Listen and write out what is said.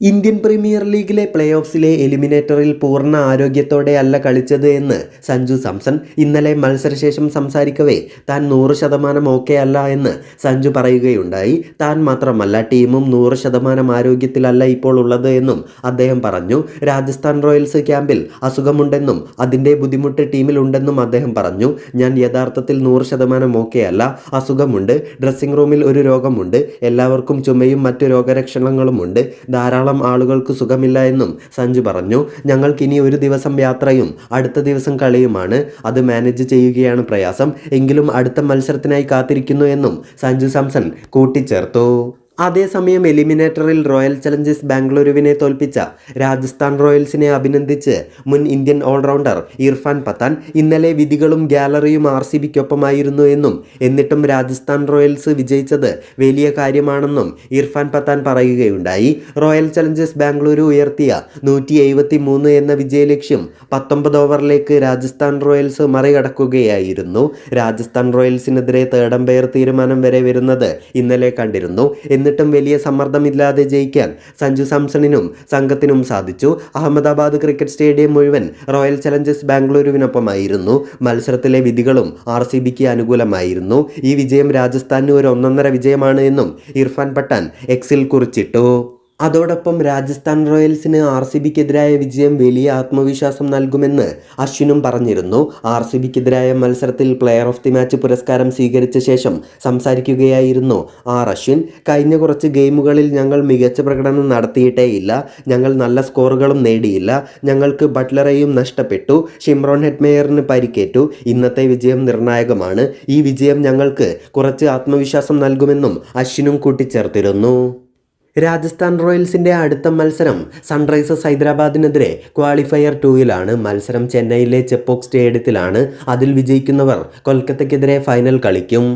Indian premier ലീഗിലെ play ഓഫ്സിലെ എലിമിനേറ്ററിൽ പൂർണ ആരോഗ്യത്തോടെ അല്ല കളിച്ചത് എന്ന് സഞ്ജു സാംസൺ ഇന്നലെ മത്സരശേഷം സംസാരിക്കവേ താൻ നൂറ് ശതമാനം ഓക്കെ അല്ല എന്ന് സഞ്ജു പറയുകയുണ്ടായി. താൻ മാത്രമല്ല ടീമും നൂറ് ശതമാനം ആരോഗ്യത്തിലല്ല ഇപ്പോൾ ഉള്ളത് എന്നും അദ്ദേഹം പറഞ്ഞു. രാജസ്ഥാൻ റോയൽസ് ക്യാമ്പിൽ അസുഖമുണ്ടെന്നും അതിന്റെ ബുദ്ധിമുട്ട് ടീമിലുണ്ടെന്നും അദ്ദേഹം പറഞ്ഞു. ഞാൻ യഥാർത്ഥത്തിൽ നൂറ് ശതമാനം ഓക്കെ അല്ല. അസുഖമുണ്ട് ഡ്രസ്സിംഗ് റൂമിൽ ഒരു രോഗമുണ്ട് എല്ലാവർക്കും ചുമയും മറ്റു രോഗലക്ഷണങ്ങളുമുണ്ട്. ധാരാളം ആളുകൾക്ക് സുഖമില്ല എന്നും സഞ്ജു പറഞ്ഞു. ഞങ്ങൾക്കിനി ഒരു ദിവസം യാത്രയും അടുത്ത ദിവസം കളിയുമാണ്. അത് മാനേജ് ചെയ്യുകയാണ് പ്രയാസം. എങ്കിലും അടുത്ത മത്സരത്തിനായി കാത്തിരിക്കുന്നു എന്നും സഞ്ജു സാംസൺ കൂട്ടിച്ചേർത്തു. അതേസമയം എലിമിനേറ്ററിൽ റോയൽ ചലഞ്ചേഴ്സ് ബാംഗ്ലൂരുവിനെ തോൽപ്പിച്ച രാജസ്ഥാൻ റോയൽസിനെ അഭിനന്ദിച്ച് മുൻ ഇന്ത്യൻ ഓൾറൗണ്ടർ ഇർഫാൻ പത്താൻ ഇന്നലെ വിധികളും ഗാലറിയും ആർ സി ബിക്കൊപ്പമായിരുന്നു എന്നും എന്നിട്ടും രാജസ്ഥാൻ റോയൽസ് വിജയിച്ചത് വലിയ കാര്യമാണെന്നും ഇർഫാൻ പത്താൻ പറയുകയുണ്ടായി. റോയൽ ചലഞ്ചേഴ്സ് ബാംഗ്ലൂരു ഉയർത്തിയ നൂറ്റി എന്ന വിജയലക്ഷ്യം പത്തൊമ്പത് ഓവറിലേക്ക് രാജസ്ഥാൻ റോയൽസ് മറികടക്കുകയായിരുന്നു. രാജസ്ഥാൻ റോയൽസിനെതിരെ തേർഡ് അമ്പയർ തീരുമാനം വരെ വരുന്നത് ഇന്നലെ കണ്ടിരുന്നു. എന്നിട്ടും വലിയ സമ്മർദ്ദമില്ലാതെ ജയിക്കാൻ സഞ്ജു സാംസണിനും സംഘത്തിനും സാധിച്ചു. അഹമ്മദാബാദ് ക്രിക്കറ്റ് സ്റ്റേഡിയം മുഴുവൻ റോയൽ ചലഞ്ചേഴ്സ് ബാംഗ്ലൂരുവിനൊപ്പമായിരുന്നു. മത്സരത്തിലെ വിധികളും ആർ സി ബിക്ക് അനുകൂലമായിരുന്നു. ഈ വിജയം രാജസ്ഥാനിന് ഒരു ഒന്നൊന്നര വിജയമാണ് എന്നും ഇർഫാൻ പട്ടാൻ എക്സിൽ കുറിച്ചിട്ടു. അതോടൊപ്പം രാജസ്ഥാൻ റോയൽസിന് ആർ സി ബിക്കെതിരായ വിജയം വലിയ ആത്മവിശ്വാസം നൽകുമെന്ന് അശ്വിനും പറഞ്ഞിരുന്നു. ആർ സി ബിക്കെതിരായ മത്സരത്തിൽ പ്ലെയർ ഓഫ് ദി മാച്ച് പുരസ്കാരം സ്വീകരിച്ച ശേഷം സംസാരിക്കുകയായിരുന്നു ആർ അശ്വിൻ. കഴിഞ്ഞ കുറച്ച് ഗെയിമുകളിൽ ഞങ്ങൾ മികച്ച പ്രകടനം നടത്തിയിട്ടേയില്ല. ഞങ്ങൾ നല്ല സ്കോറുകളും നേടിയില്ല. ഞങ്ങൾക്ക് ബട്ട്ലറെയും നഷ്ടപ്പെട്ടു. ഷിംറോൺ ഹെഡ്മേയറിന് പരിക്കേറ്റു. ഇന്നത്തെ വിജയം നിർണായകമാണ്. ഈ വിജയം ഞങ്ങൾക്ക് കുറച്ച് ആത്മവിശ്വാസം നൽകുമെന്നും അശ്വിനും കൂട്ടിച്ചേർത്തിരുന്നു. രാജസ്ഥാൻ റോയൽസിന്റെ അടുത്ത മത്സരം സൺറൈസേഴ്സ് ഹൈദരാബാദിനെതിരെ ക്വാളിഫയർ ടൂയിലാണ് മത്സരം ചെന്നൈയിലെ ചെപ്പോക് സ്റ്റേഡിയത്തിലാണ്. അതിൽ വിജയിക്കുന്നവർ കൊൽക്കത്തയ്ക്കെതിരെ ഫൈനൽ കളിക്കും.